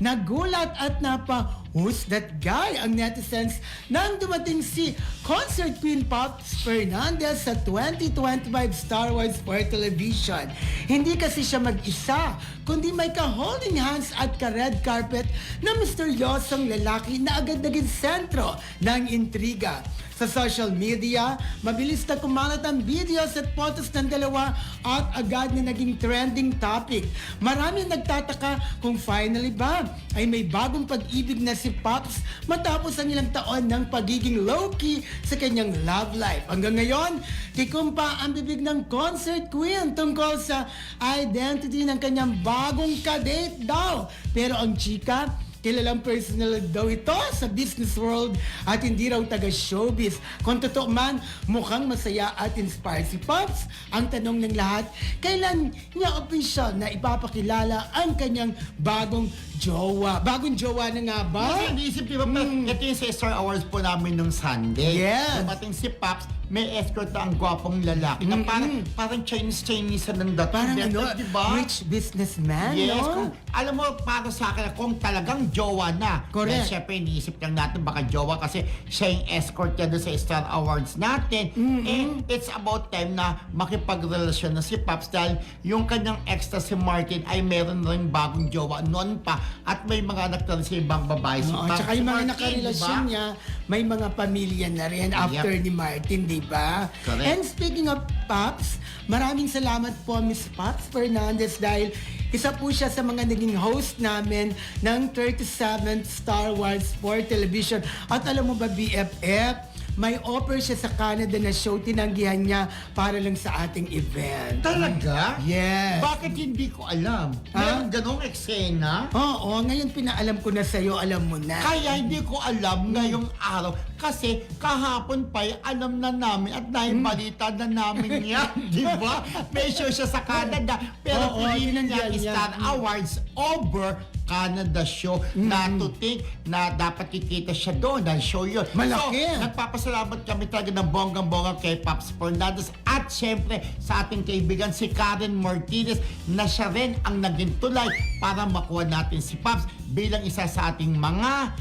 nagulat at napa Who's that guy? Ang netizens nang dumating si Concert Queen Pops Fernandez sa 2025 Star Wars for Television. Hindi kasi siya mag-isa, kundi may ka-holding hands at ka-red carpet na misteryosong lalaki na agad naging sentro ng intriga. Sa social media, mabilis na kumalat ang videos at photos ng dalawa at agad na naging trending topic. Marami nagtataka kung finally ba ay may bagong pag-ibig na si Pops matapos ang ilang taon ng pagiging low-key sa kanyang love life. Hanggang ngayon, tikumpa ang bibig ng concert queen tungkol sa identity ng kanyang bagong kadate daw. Pero ang chika, Kilalang personal daw ito sa business world at hindi raw taga-showbiz. Kung totoo man, mukhang masaya at inspired si Pops. Ang tanong ng lahat, kailan niya official na ipapakilala ang kanyang bagong jowa? Bagong jowa na nga ba? Kasi iniisip ko pa, ito yung sa Star Awards po namin nung Sunday. Yes. Dumating si Paps, may escort na ang gwapong lalaki na parang, parang Chinese-Chinese ng dating. Parang ano, di ba? rich businessman, Yes, no? kung, alam mo, para sa akin, kung talagang jowa na. Correct. Dahil syempre, iniisip lang natin baka jowa kasi siya yung escort niya doon sa Star Awards natin. And it's about time na makipagrelasyon na si Paps dahil yung kanyang ex na si Martin ay meron na rin bagong jowa noon pa at may mga nagtaran sa ibang babae. Si Oo, Paps, tsaka yung mga Martin, nakarelasyon di ba? niya, may mga pamilya na rin after ni Martin, di ba? Correct. And speaking of Pops, maraming salamat po Miss Pops Fernandez dahil isa po siya sa mga naging host namin ng 37th Star Wars for Television. At alam mo ba, BFF, may offer siya sa Canada na show, tinanggihan niya para lang sa ating event. Talaga? Yes. Bakit hindi ko alam? Meron ganong eksena? Oo, ngayon pinaalam ko na sa'yo, alam mo na. Kaya hindi ko alam ngayong araw kasi kahapon pa ay alam na namin at naibalita na namin yan, di ba? Show siya sa Canada pero Oo, pinili niya ang niya. Star Awards over Canada show na to think na dapat kikita siya doon dahil show yun. Malaki. So, nagpapasalamat kami talaga ng bonggang-bongga kay Pops Fernandez at syempre sa ating kaibigan si Karen Martinez na siya rin ang naging tulay para makuha natin si Pops bilang isa sa ating mga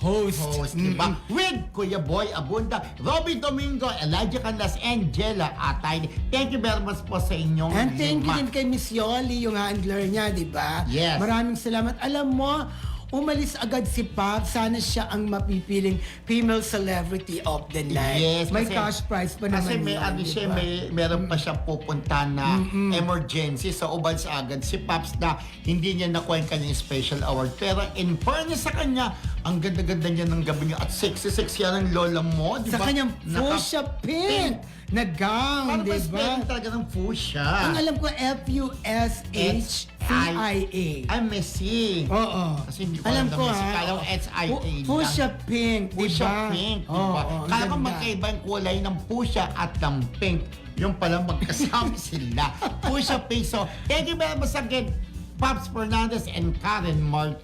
Host. host, di ba? With Kuya Boy Abunda, Robby Domingo, Elijah Canlas, and Jella Atay. Thank you very much po sa inyong And thank you din kay Miss Yoli, yung handler niya, di ba? Yes. Maraming salamat. Alam mo, umalis agad si Pop. Sana siya ang mapipiling female celebrity of the night. Yes, May kasi- cash prize pa naman Kasi may yun, ano siya, ba? may meron pa siyang pupunta na emergency sa uban sa agad si Paps na hindi niya nakuha yung kanyang special award. Pero in fairness sa kanya, ang ganda-ganda niya ng gabi niya at sexy-sexy yan ang lola mo, di Sa ba? kanyang Naka- fuchsia pink na gown, Paano ba di ba? spelling talaga ng fuchsia? Ang alam ko, F-U-S-H-C-I-A. I'm Messi. Oo. Kasi hindi ko alam alam na ko Messi. ha. Kala ko SIA Fu- lang. Fuchsia pink, di ba? pink, di ba? oo, Kala ko ganda. magkaiba yung kulay ng pusha at ng pink. Yung pala magkasama sila. Pusha pink. So, thank you very much again, Pops Fernandez and Karen Martin.